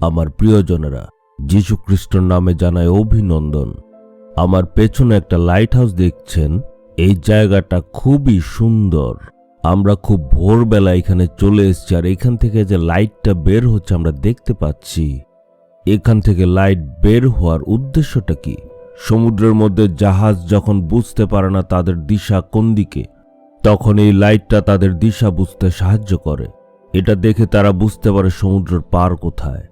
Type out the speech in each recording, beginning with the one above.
আমার প্রিয়জনেরা যীশু খ্রিস্টর নামে জানায় অভিনন্দন। আমার পেছনে একটা লাইট হাউস দেখছেন, এই জায়গাটা খুবই সুন্দর। আমরা খুব ভোরবেলা এখানে চলে এসেছি আর এখান থেকে যে লাইটটা বের হচ্ছে আমরা দেখতে পাচ্ছি। এখান থেকে লাইট বের হওয়ার উদ্দেশ্যটা কি? সমুদ্রের মধ্যে জাহাজ যখন বুঝতে পারে না তাদের দিশা কোন দিকে, তখন এই লাইটটা তাদের দিশা বুঝতে সাহায্য করে। এটা দেখে তারা বুঝতে পারে সমুদ্রের পার কোথায়।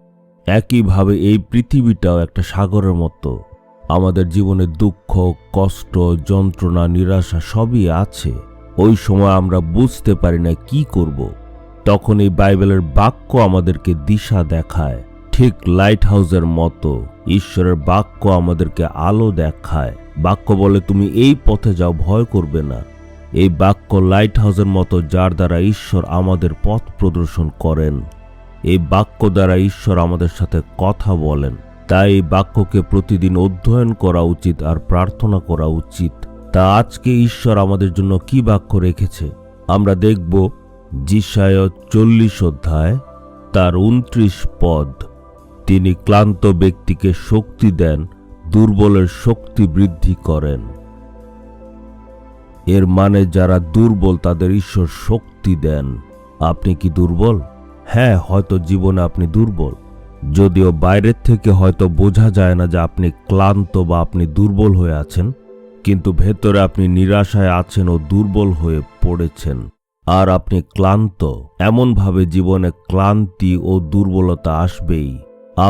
একইভাবে এই পৃথিবীটাও একটা সাগরের মতো। আমাদের জীবনে দুঃখ, কষ্ট, যন্ত্রণা, নিরাশা সবই আছে। ওই সময় আমরা বুঝতে পারি না কি করব। তখন এই বাইবেলের বাক্য আমাদেরকে দিশা দেখায়। ঠিক লাইট হাউসের মতো ঈশ্বরের বাক্য আমাদেরকে আলো দেখায়। বাক্য বলে, তুমি এই পথে যাও, ভয় করবে না। এই বাক্য লাইট হাউসের মতো, যার দ্বারা ঈশ্বর আমাদের পথ প্রদর্শন করেন। এই বাক্য দ্বারা ঈশ্বর আমাদের সাথে কথা বলেন। তাই এই বাক্যকে প্রতিদিন অধ্যয়ন করা উচিত আর প্রার্থনা করা উচিত। তা আজকে ঈশ্বর আমাদের জন্য কি বাক্য রেখেছে? আমরা দেখব জিসায় চল্লিশ অধ্যায়, তার উনত্রিশ পদ। তিনি ক্লান্ত ব্যক্তিকে শক্তি দেন, দুর্বলের শক্তি বৃদ্ধি করেন। এর মানে যারা দুর্বল তাদের ঈশ্বর শক্তি দেন। আপনি কি দুর্বল? হ্যাঁ হয়তো জীবনে আপনি দুর্বল। যদিও বাইরের থেকে হয়তো বোঝা যায় না যে আপনি ক্লান্ত বা আপনি দুর্বল হয়ে আছেন, কিন্তু ভেতরে আপনি নিরাশায় আছেন ও দুর্বল হয়ে পড়েছেন। আর আপনি ক্লান্ত, এমনভাবে জীবনে ক্লান্তি ও দুর্বলতা আসবেই।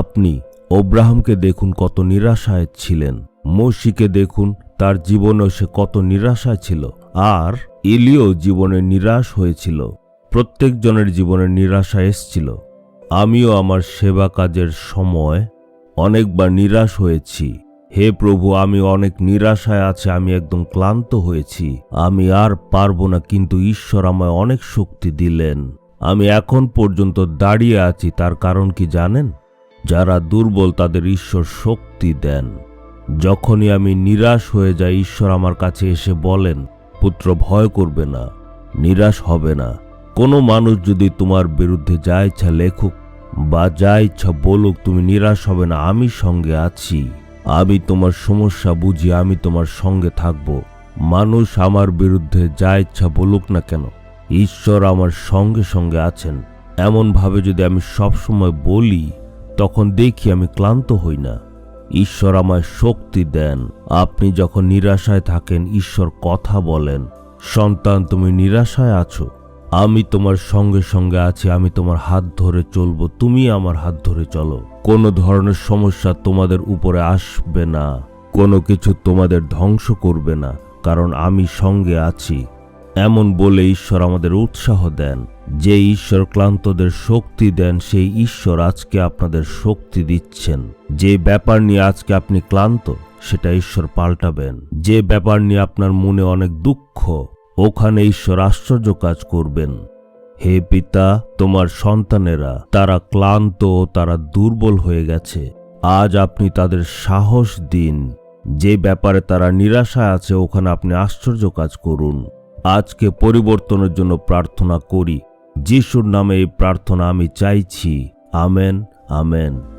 আপনি ওব্রাহামকে দেখুন কত নিরাশায় ছিলেন, মসিকে দেখুন তার জীবনেও সে কত নিরাশায় ছিল, আর ইলিও জীবনে নিরাশ হয়েছিল। প্রত্যেকজনের জীবনে নিরাশা এসছিল। আমিও আমার সেবা কাজের সময় অনেকবার নিরাশ হয়েছি। হে প্রভু, আমি অনেক নিরাশায় আছে, আমি একদম ক্লান্ত হয়েছি। আমি আর পারব না, কিন্তু ঈশ্বর আমায় অনেক শক্তি দিলেন। আমি এখন পর্যন্ত দাঁড়িয়ে আছি, তার কারণ কি জানেন? যারা দুর্বল, তাদের ঈশ্বর শক্তি দেন। যখনই আমি নিরাশ হয়ে যাই, ঈশ্বর আমার কাছে এসে বলেন, পুত্র, ভয় করবে না, নিরাশ হবে না। কোনো মানুষ যদি তোমার বিরুদ্ধে যা ইচ্ছা লেখুক বা যা ইচ্ছা বলুক, তুমি নিরাশ হবে না, আমি সঙ্গে আছি। আমি তোমার সমস্যা বুঝি, আমি তোমার সঙ্গে থাকব। মানুষ আমার বিরুদ্ধে যা ইচ্ছা বলুক না কেন, ঈশ্বর আমার সঙ্গে সঙ্গে আছেন। এমনভাবে যদি আমি সবসময় বলি, তখন দেখি আমি ক্লান্ত হই না। ঈশ্বর আমায় শক্তি দেন। আপনি যখন নিরাশায় থাকেন, ঈশ্বর কথা বলেন। সন্তান, তুমি নিরাশায় আছো। আমি তোমার সঙ্গে সঙ্গে আছি, আমি তোমার হাত ধরে চলবো, তুমি আমার হাত ধরে চলো। কোনো ধরনের সমস্যা তোমাদের উপরে আসবে না, কোনো কিছু তোমাদের ধ্বংস করবে না, কারণ আমি সঙ্গে আছি। এমন বলে ঈশ্বর আমাদের উৎসাহ দেন। যে ঈশ্বর ক্লান্তদের শক্তি দেন, সেই ঈশ্বর আজকে আপনাদের শক্তি দিচ্ছেন। যে ব্যাপার নিয়ে আজকে আপনি ক্লান্ত, সেটা ঈশ্বর পাল্টাবেন। যে ব্যাপার নিয়ে আপনার মনে অনেক দুঃখ ওখানে ঈশ্বর আশ্চর্য কাজ করবেন। হে পিতা, তোমার সন্তানেরা, তারা ক্লান্ত ও তারা দুর্বল হয়ে গেছে। আজ আপনি তাদের সাহস দিন। যে ব্যাপারে তারা নিরাশায় আছে, ওখানে আপনি আশ্চর্য কাজ করুন। আজকে পরিবর্তনের জন্য প্রার্থনা করি। যিশুর নামে এই প্রার্থনা আমি চাইছি। Amen amen.